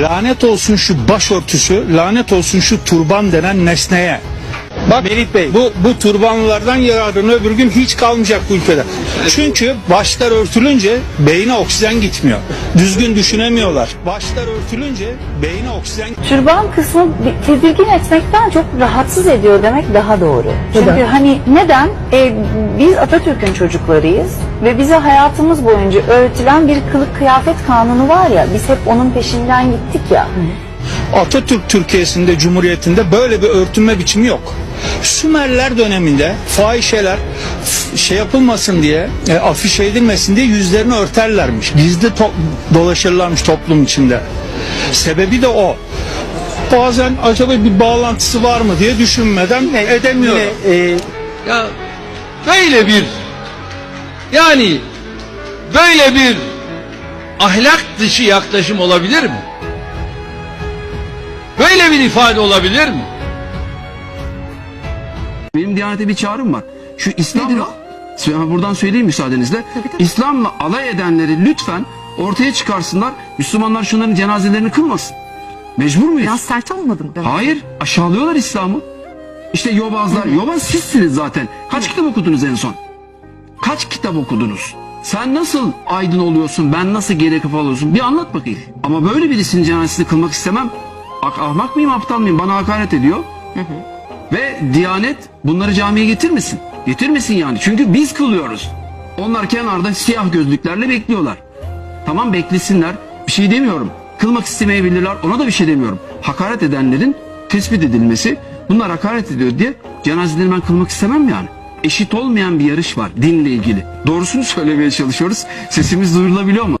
Lanet olsun şu başörtüsü, lanet olsun şu turban denen nesneye. Bak Merit Bey. bu bu turbanlardan yararın öbür gün hiç kalmayacak bu ülkede. Çünkü başlar örtülünce beyine oksijen gitmiyor. Düzgün düşünemiyorlar. Başlar örtülünce beyine oksijen Türban kısmı bir- tedirgin etmekten çok rahatsız ediyor demek daha doğru. Çünkü Neden? hani neden? E, biz Atatürk'ün çocuklarıyız ve bize hayatımız boyunca öğretilen bir kılık kıyafet kanunu var ya biz hep onun peşinden gittik ya. Atatürk Türkiye'sinde, Cumhuriyeti'nde böyle bir örtünme biçimi yok. Sümerler döneminde fahişeler şey yapılmasın diye, e, afişe edilmesin diye yüzlerini örterlermiş. Gizli to- dolaşırlarmış toplum içinde. Sebebi de o. Bazen acaba bir bağlantısı var mı diye düşünmeden edemiyorum. Yine, e, Ya böyle bir yani böyle bir ahlak dışı yaklaşım olabilir mi? Böyle bir ifade olabilir mi? Benim Diyanet'e bir çağrım var. Şu İslam'la buradan söyleyeyim müsaadenizle. İslam'la alay edenleri lütfen ortaya çıkarsınlar. Müslümanlar şunların cenazelerini kılmasın. Mecbur muyuz? Biraz sert olmadı mı? Hayır, aşağılıyorlar İslam'ı. İşte yobazlar, yobaz sizsiniz zaten. Kaç kitap okudunuz en son? Kaç kitap okudunuz? Sen nasıl aydın oluyorsun, ben nasıl geri kafalı oluyorsun? Bir anlat bakayım. Ama böyle birisinin cenazesini kılmak istemem. Ak ahmak mıyım, aptal mıyım? Bana hakaret ediyor. Ve Diyanet bunları camiye getirmesin. Getirmesin yani. Çünkü biz kılıyoruz. Onlar kenarda siyah gözlüklerle bekliyorlar. Tamam beklesinler. Bir şey demiyorum. Kılmak istemeyebilirler. Ona da bir şey demiyorum. Hakaret edenlerin tespit edilmesi. Bunlar hakaret ediyor diye cenazeleri ben kılmak istemem yani. Eşit olmayan bir yarış var dinle ilgili. Doğrusunu söylemeye çalışıyoruz. Sesimiz duyurulabiliyor mu?